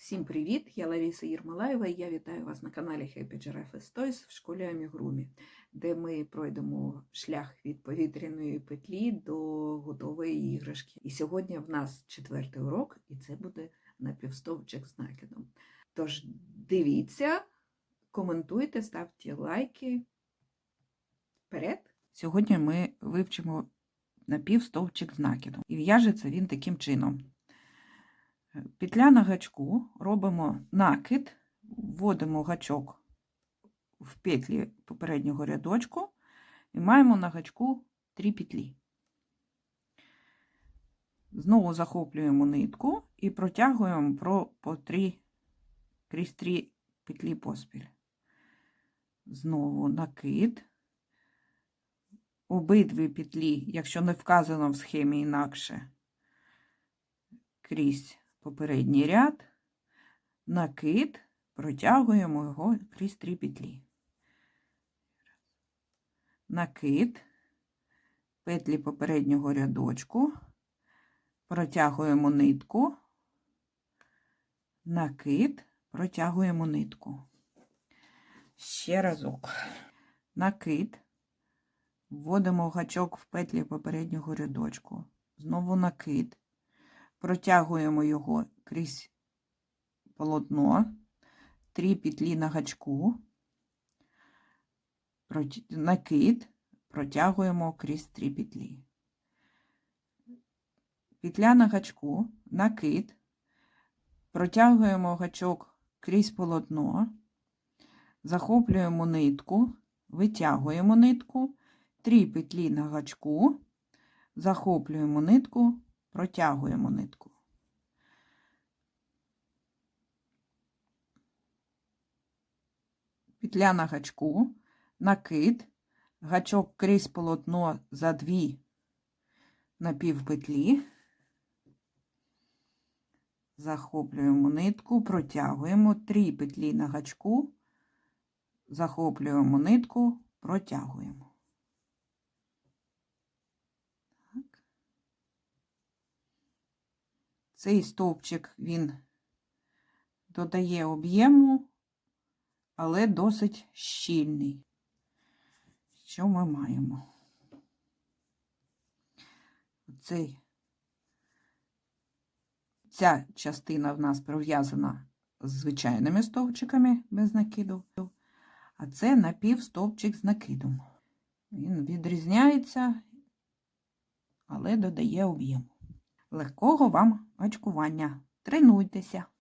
Всім привіт! Я Лариса Єрмолаєва і я вітаю вас на каналі Happy Giraffe Toys в школі Амігрумі, де ми пройдемо шлях від повітряної петлі до готової іграшки. І сьогодні в нас четвертий урок, і це буде напівстовпчик з накидом. Тож дивіться, коментуйте, ставте лайки. Вперед! Сьогодні ми вивчимо напівстовпчик з накидом. І в'яжеться він таким чином. Петля на гачку, робимо накид, вводимо гачок в петлі попереднього рядочку і маємо на гачку 3 петлі. Знову захоплюємо нитку і протягуємо про, по 3, крізь 3 петлі поспіль. Знову накид. Обидві петлі, якщо не вказано в схемі інакше, крізь попередній ряд, накид, протягуємо його крізь три петлі. Накид, петлі попереднього рядочку, протягуємо нитку, накид, протягуємо нитку. Ще разок. Накид, вводимо гачок в петлі попереднього рядочку, знову накид протягуємо його крізь полотно, три петлі на гачку, накид, протягуємо крізь три петлі. Петля на гачку, накид, протягуємо гачок крізь полотно, захоплюємо нитку, витягуємо нитку, три петлі на гачку, захоплюємо нитку, протягуємо нитку. Петля на гачку, накид, гачок крізь полотно за дві напівпетлі, захоплюємо нитку, протягуємо три петлі на гачку, захоплюємо нитку, протягуємо. Цей стовпчик він додає об'єму, але досить щільний. Що ми маємо? Цей, ця частина в нас пров'язана з звичайними стовпчиками без накиду, а це напівстовпчик з накидом. Він відрізняється, але додає об'єму. Легкого вам очкування. Тренуйтеся!